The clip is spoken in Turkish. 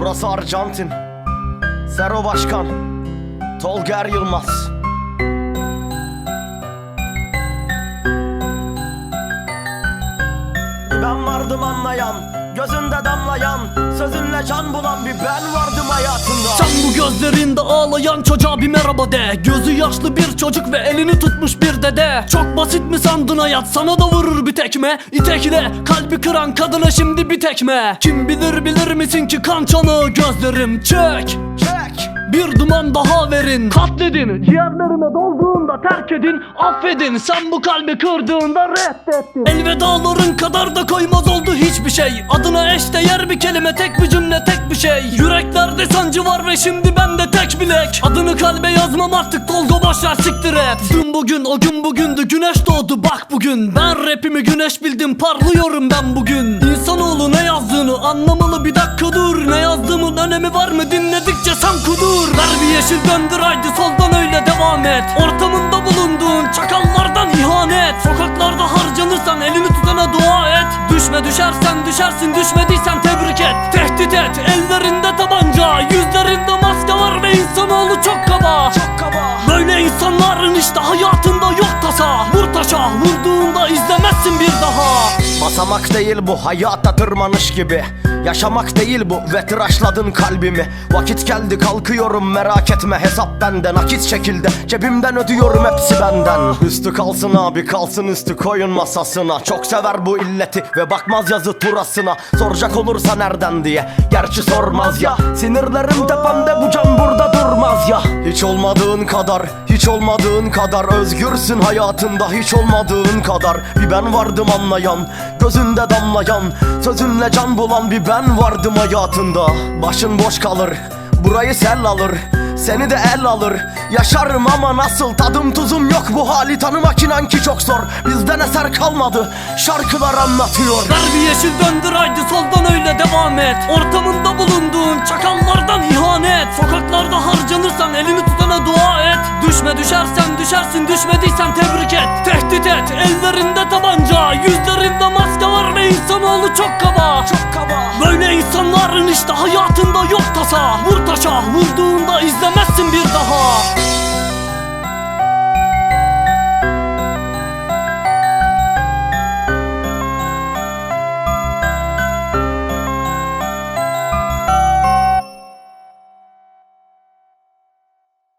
Burası Arjantin. Sero Başkan. Tolga Yılmaz. Ben vardım anlayan, gözünde damlayan, sözünle can bulan bir ben bu gözlerinde ağlayan çocuğa bir merhaba de. Gözü yaşlı bir çocuk ve elini tutmuş bir dede. Çok basit mi sandın hayat? Sana da vurur bir tekme. İtekle kalbi kıran kadına şimdi bir tekme. Kim bilir bilir misin ki kan çanağı gözlerim çek? Çek! bir duman daha verin. Katledin Ciğerlerime dolduğunda terk edin Affedin. Sen bu kalbi kırdığında reddettin. Elvedaların kadar da koymaz oldu hiçbir şey. Adına eşdeğer bir kelime tek bir cümle tek bir şey. Yüreklerde sancı var ve şimdi bende tek bilek. Adını kalbe yazmam artık dolgu boşver siktir et. Dün bugün o gün bugündü güneş doğdu bak bugün. Ben rapimi güneş bildim parlıyorum ben bugün. İnsanoğlu ne yazdığını anlamalı bir dakika dur. Ne yazdığımın önemi var mı? Dinledikçe sen kudur. Ver bir yeşil döndür haydi soldan öyle devam et. Ortamında harcanırsan elini tutana dua et. Düşme düşersen düşersin düşmediysen tebrik et. Tehdit et. Ellerinde tabanca Yüzlerinde maske var ve insanoğlu çok kaba. Çok kaba! Böyle insanların işte hayatında yok tasa. Vur taşa vurduğunda daha Basamak değil bu hayata tırmanış gibi. Yaşamak değil bu ve tıraşladın kalbimi. Vakit geldi kalkıyorum merak etme. Hesap bende Nakit şekilde cebimden ödüyorum hepsi benden. Üstü kalsın abi kalsın üstü koyun masasına. Çok sever bu illeti ve bakmaz yazı turasına. Soracak olursa nereden diye. Gerçi sormaz ya. Sinirlerim tepemde bu can burada durmaz ya. Hiç olmadığın kadar hiç olmadığın kadar. Özgürsün hayatında hiç olmadığın kadar. Bir ben vardım anlayan Gözünde damlayan Sözünle can bulan bir ben vardım hayatında. Başın boş kalır Burayı sel alır seni de el alır. Yaşarım ama nasıl tadım tuzum yok. Bu hali tanımak inan ki çok zor. Bizden eser kalmadı Şarkılar anlatıyor. Ver bir yeşil döndür haydi soldan öyle devam et. Ortamında bulunduğun çakallardan ihanet. Sokaklarda harcanırsan elini Düşme düşersen düşersin düşmediysen tebrik et. Tehdit et ellerinde tabanca Yüzlerinde maske var ve insanoğlu çok kaba. Çok kaba. Böyle insanların işte hayatında yok tasa. Vur taşa vurduğunda